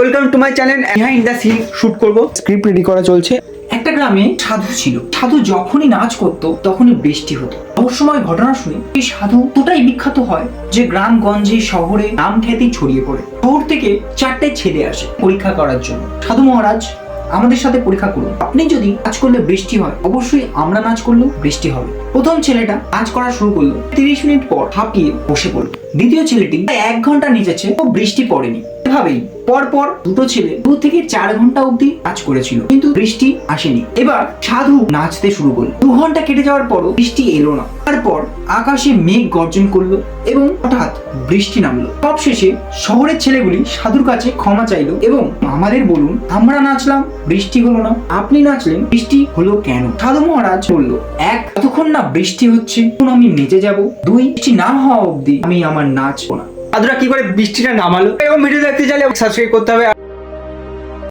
Welcome to my channel behind the scene shoot করব। Script ready করা চলছে। একটা গ্রামে সাধু ছিল। সাধু যখনই নাচ করত তখনই বৃষ্টি হতো। রহস্যময় ঘটনা শুনে এই সাধু দুটাই বিখ্যাত হয় যে গ্রামগঞ্জে শহরে নাম খ্যাতি ছড়িয়ে পড়ে। শহর থেকে চারটে ছেলে আসে পরীক্ষা করার জন্য। সাধু মহারাজ আমাদের সাথে পরীক্ষা করুন। আপনি যদি নাচ করলে বৃষ্টি হয় অবশ্যই আমরা নাচ করলেও বৃষ্টি হবে। প্রথম ছেলেটা নাচ করা শুরু করল। তিরিশ মিনিট পর হাঁপিয়ে বসে পড়ল। দ্বিতীয় ছেলেটি প্রায় এক ঘণ্টা নেচেছে ও বৃষ্টি পড়েনি। এভাবেই পর পর দুটো ছেলে দু থেকে চার ঘণ্টা অবধি নাচ করেছিল, কিন্তু বৃষ্টি আসেনি। এবার সাধু নাচতে শুরু করল। দু ঘণ্টা কেটে যাওয়ার পরও বৃষ্টি এলো না। তারপর আকাশে মেঘ গর্জন করল এবং হঠাৎ বৃষ্টি নামলো। সব শেষে শহরের ছেলেগুলি সাধুর কাছে ক্ষমা চাইলো এবং আমাদের বলুন, আমরা নাচলাম, বৃষ্টি হলো না। আপনি নাচলেন, বৃষ্টি হলো কেন? সাধু মহারাজ বলল, এক, যতক্ষণ না বৃষ্টি হচ্ছে আমি নেচে যাব। দুই, বৃষ্টি না হওয়া অবধি আমি আমার নাচবো না। সাধুরা কি করে বৃষ্টিটা নামালো? এবং ভিডিও দেখতে চাইলে সাবস্ক্রাইব করতে হবে।